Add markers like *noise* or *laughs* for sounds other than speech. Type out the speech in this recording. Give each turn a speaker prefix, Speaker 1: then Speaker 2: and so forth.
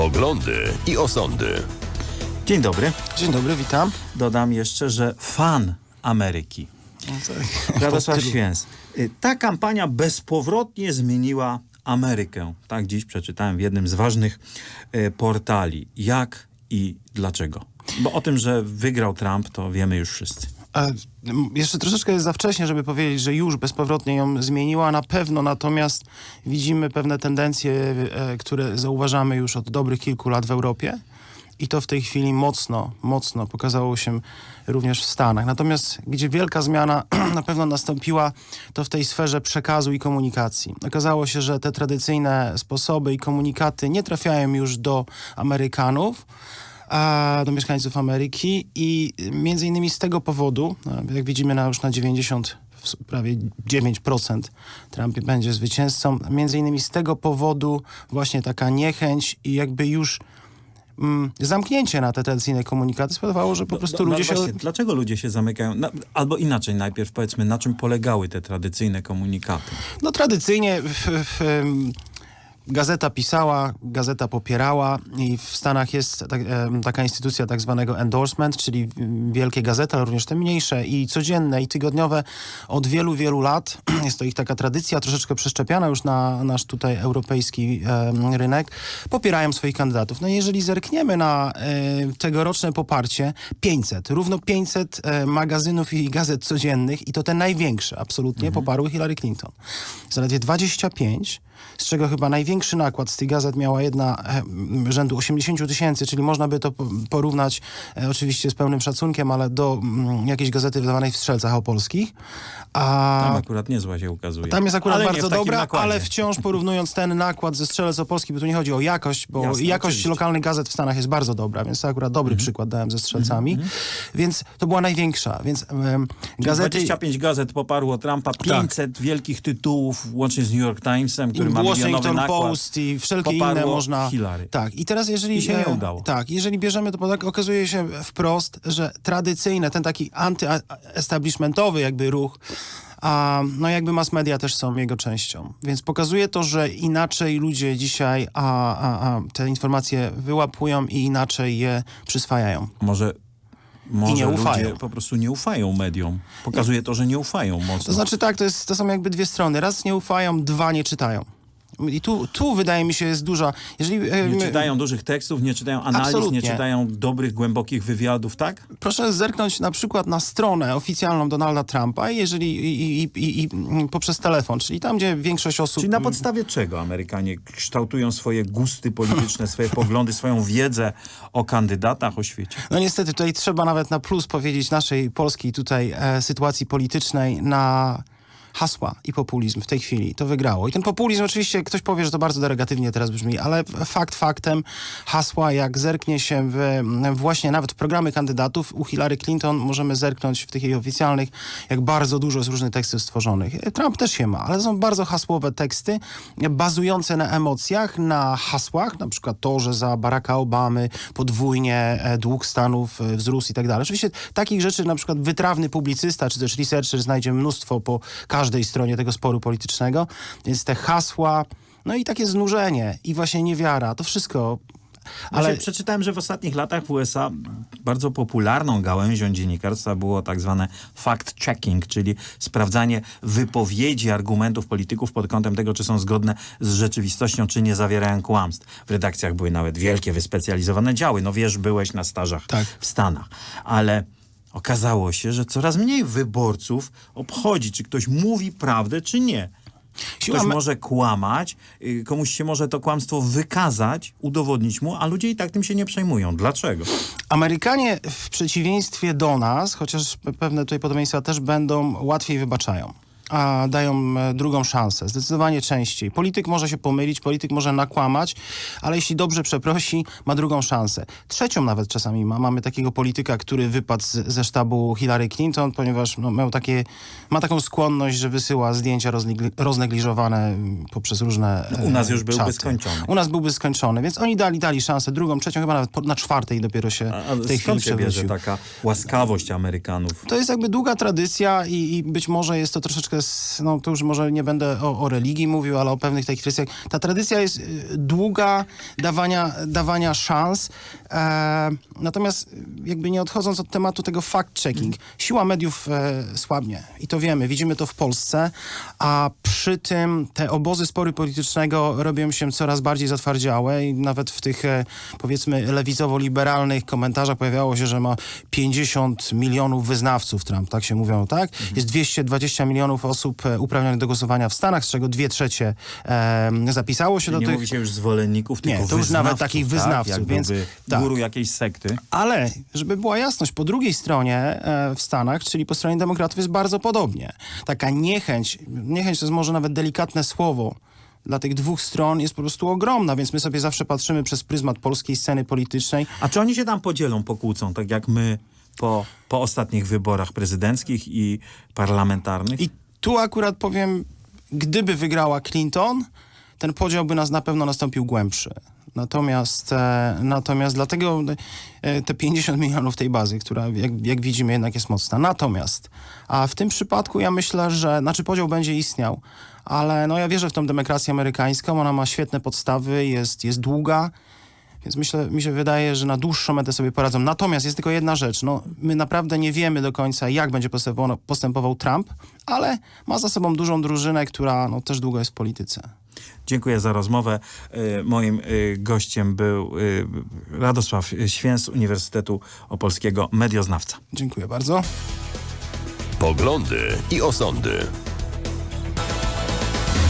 Speaker 1: Poglądy i osądy.
Speaker 2: Dzień dobry.
Speaker 3: Dzień dobry, witam.
Speaker 2: Dodam jeszcze, że fan Ameryki.
Speaker 3: No
Speaker 2: Radosław
Speaker 3: Po stylu.
Speaker 2: Święs. Y, Ta kampania bezpowrotnie zmieniła Amerykę. Tak dziś przeczytałem w jednym z ważnych y, portali. Jak i dlaczego? Bo o tym, że wygrał Trump, to wiemy już wszyscy.
Speaker 3: Jeszcze troszeczkę jest za wcześnie, żeby powiedzieć, że już bezpowrotnie ją zmieniła. Na pewno natomiast widzimy pewne tendencje, e, które zauważamy już od dobrych kilku lat w Europie. I to w tej chwili mocno, mocno pokazało się również w Stanach. Natomiast gdzie wielka zmiana *clears throat* na pewno nastąpiła, to w tej sferze przekazu i komunikacji. Okazało się, że te tradycyjne sposoby i komunikaty nie trafiają już do Amerykanów, a do mieszkańców Ameryki i między innymi z tego powodu, jak widzimy na, już na 90 w s- prawie 9% Trump będzie zwycięzcą. Między innymi z tego powodu właśnie taka niechęć i jakby już mm, zamknięcie na te tradycyjne komunikaty spowodowało, że po prostu
Speaker 2: No,
Speaker 3: ludzie
Speaker 2: no
Speaker 3: się...
Speaker 2: właśnie, Dlaczego ludzie się zamykają? Albo inaczej najpierw powiedzmy, na czym polegały te tradycyjne komunikaty?
Speaker 3: No tradycyjnie w, w, gazeta pisała, gazeta popierała i w Stanach jest tak, taka instytucja tak zwanego endorsement, czyli wielkie gazety, ale również te mniejsze i codzienne i tygodniowe od wielu, wielu lat. *clears throat* Jest to ich taka tradycja, troszeczkę przeszczepiana już na nasz tutaj europejski em, rynek. Popierają swoich kandydatów. No i jeżeli zerkniemy na e, tegoroczne poparcie, 500, równo 500 e, magazynów i gazet codziennych i to te największe absolutnie poparły Hillary Clinton. Zaledwie 25 z czego chyba największy nakład z tych gazet miała jedna e, rzędu 80 tysięcy, czyli można by to po- porównać e, oczywiście z pełnym szacunkiem, ale do jakiejś gazety wydawanej w Strzelcach Opolskich. A
Speaker 2: Tam akurat niezła się ukazuje.
Speaker 3: tam jest akurat
Speaker 2: Ale
Speaker 3: bardzo dobra,
Speaker 2: nakładzie.
Speaker 3: ale wciąż porównując ten nakład ze Strzelec Opolski, bo tu nie chodzi o jakość, bo
Speaker 2: Jasne,
Speaker 3: jakość
Speaker 2: oczywiście. Mhm,
Speaker 3: lokalnych gazet w Stanach jest bardzo dobra, więc to akurat dobry przykład dałem ze Strzelcami. Więc to była największa, więc em, gazety...
Speaker 2: 25 gazet poparło Trumpa,
Speaker 3: Tak.
Speaker 2: 500 wielkich tytułów, łącznie z New York Timesem, który ma milionowy
Speaker 3: Washington
Speaker 2: nakład.
Speaker 3: Post i wszelkie inne można.
Speaker 2: Hillary.
Speaker 3: Tak, i teraz jeżeli.
Speaker 2: I się nie
Speaker 3: e,
Speaker 2: udało.
Speaker 3: Tak, jeżeli bierzemy to pod okazuje się wprost, że tradycyjne, ten taki anty-establishmentowy jakby ruch, a, no jakby mass media też są jego częścią. Więc pokazuje to, że inaczej ludzie dzisiaj a, a, a, te informacje wyłapują i inaczej je przyswajają.
Speaker 2: Może, może
Speaker 3: nie
Speaker 2: ludzie
Speaker 3: ufają.
Speaker 2: po prostu nie ufają mediom. Pokazuje to, że nie ufają mocno.
Speaker 3: To znaczy tak, to, jest, to są jakby dwie strony. Raz nie ufają, dwa nie czytają. I tu, tu wydaje mi się jest duża. Jeżeli, e,
Speaker 2: nie
Speaker 3: my-
Speaker 2: czytają dużych tekstów, nie czytają analiz,
Speaker 3: Absolutnie.
Speaker 2: nie czytają dobrych, głębokich wywiadów, tak?
Speaker 3: Proszę zerknąć na przykład na stronę oficjalną Donalda Trumpa, jeżeli i, i, i, i poprzez telefon, czyli tam, gdzie większość osób.
Speaker 2: Czyli na podstawie czego Amerykanie kształtują swoje gusty polityczne, swoje *laughs* poglądy, swoją wiedzę o kandydatach, o świecie?
Speaker 3: No niestety tutaj trzeba nawet na plus powiedzieć naszej polskiej tutaj e, sytuacji politycznej na hasła i populizm w tej chwili. To wygrało. I ten populizm oczywiście, ktoś powie, że to bardzo derogatywnie teraz brzmi, ale fakt faktem hasła, jak zerknie się w, w właśnie nawet w programy kandydatów, u Hillary Clinton możemy zerknąć w tych jej oficjalnych, jak bardzo dużo jest różnych tekstów stworzonych. Trump też się ma, ale to są bardzo hasłowe teksty, bazujące na emocjach, na hasłach, na przykład to, że za Baracka Obamy podwójnie e, dług Stanów e, wzrósł i tak dalej. Oczywiście takich rzeczy na przykład wytrawny publicysta, czy też researcher znajdzie mnóstwo po każdej stronie tego sporu politycznego, więc te hasła, no i takie znużenie i właśnie niewiara, to wszystko...
Speaker 2: Ale
Speaker 3: Ale
Speaker 2: przeczytałem, że w ostatnich latach w USA bardzo popularną gałęzią dziennikarstwa było tak zwane fact-checking, czyli sprawdzanie wypowiedzi, argumentów polityków pod kątem tego, czy są zgodne z rzeczywistością, czy nie zawierają kłamstw. W redakcjach były nawet wielkie, wyspecjalizowane działy. No wiesz, byłeś na stażach
Speaker 3: Tak.
Speaker 2: w Stanach. Ale okazało się, że coraz mniej wyborców obchodzi, czy ktoś mówi prawdę, czy nie. Ktoś może kłamać, y, komuś się może to kłamstwo wykazać, udowodnić mu, a ludzie i tak tym się nie przejmują. Dlaczego?
Speaker 3: Amerykanie w przeciwieństwie do nas, chociaż pe- pewne tutaj podobieństwa też będą, łatwiej wybaczają. A dają e, drugą szansę, zdecydowanie częściej. Polityk może się pomylić, polityk może nakłamać, ale jeśli dobrze przeprosi, ma drugą szansę. Trzecią nawet czasami ma. Mamy takiego polityka, który wypadł z, ze sztabu Hillary Clinton, ponieważ no, miał takie, ma taką skłonność, że wysyła zdjęcia roznegli- roznegliżowane mm, poprzez różne e,
Speaker 2: U nas już byłby
Speaker 3: czaty.
Speaker 2: skończony.
Speaker 3: U nas byłby skończony, więc oni dali, dali szansę, drugą, trzecią, chyba nawet po, na czwartej dopiero się
Speaker 2: A, a
Speaker 3: w tej chwili
Speaker 2: się bierze taka łaskawość Amerykanów?
Speaker 3: To jest jakby długa tradycja i, i być może jest to troszeczkę przez, no to już może nie będę o, o religii mówił, ale o pewnych takich kwestiach. Ta tradycja jest y, długa dawania, dawania szans. E, natomiast y, jakby nie odchodząc od tematu tego fact-checking, siła mediów e, słabnie i to wiemy, widzimy to w Polsce, a przy tym te obozy sporu politycznego robią się coraz bardziej zatwardziałe i nawet w tych e, powiedzmy lewicowo-liberalnych komentarzach pojawiało się, że ma 50 milionów wyznawców Trump, tak się mówią, tak? Jest 220 milionów osób e, uprawnionych do głosowania w Stanach, z czego dwie trzecie e, zapisało się
Speaker 2: Nie
Speaker 3: do tych...
Speaker 2: mówi się już zwolenników,
Speaker 3: Nie,
Speaker 2: tylko
Speaker 3: to już nawet takich
Speaker 2: tak?
Speaker 3: wyznawców, więc- tak.
Speaker 2: guru jakiejś sekty.
Speaker 3: Ale, żeby była jasność, po drugiej stronie e, w Stanach, czyli po stronie demokratów jest bardzo podobnie. Taka niechęć, niechęć to jest może nawet delikatne słowo, dla tych dwóch stron jest po prostu ogromna, więc my sobie zawsze patrzymy przez pryzmat polskiej sceny politycznej.
Speaker 2: A czy oni się tam podzielą, pokłócą, tak jak my po, po ostatnich wyborach prezydenckich i parlamentarnych?
Speaker 3: I tu akurat powiem, gdyby wygrała Clinton, ten podział by nas na pewno nastąpił głębszy. Natomiast, e, natomiast dlatego e, te 50 milionów tej bazy, która jak, jak widzimy jednak jest mocna. Natomiast, a w tym przypadku ja myślę, że, znaczy podział będzie istniał, ale no ja wierzę w tą demokrację amerykańską, ona ma świetne podstawy, jest, jest długa, więc myślę, mi się wydaje, że na dłuższą metę sobie poradzą. Natomiast jest tylko jedna rzecz. No, my naprawdę nie wiemy do końca, jak będzie postępował, postępował Trump, ale ma za sobą dużą drużynę, która no, też długo jest w polityce.
Speaker 2: Dziękuję za rozmowę. Y, Moim y, gościem był y, Radosław Święc z Uniwersytetu Opolskiego, medioznawca.
Speaker 3: Dziękuję bardzo.
Speaker 1: Poglądy i osądy.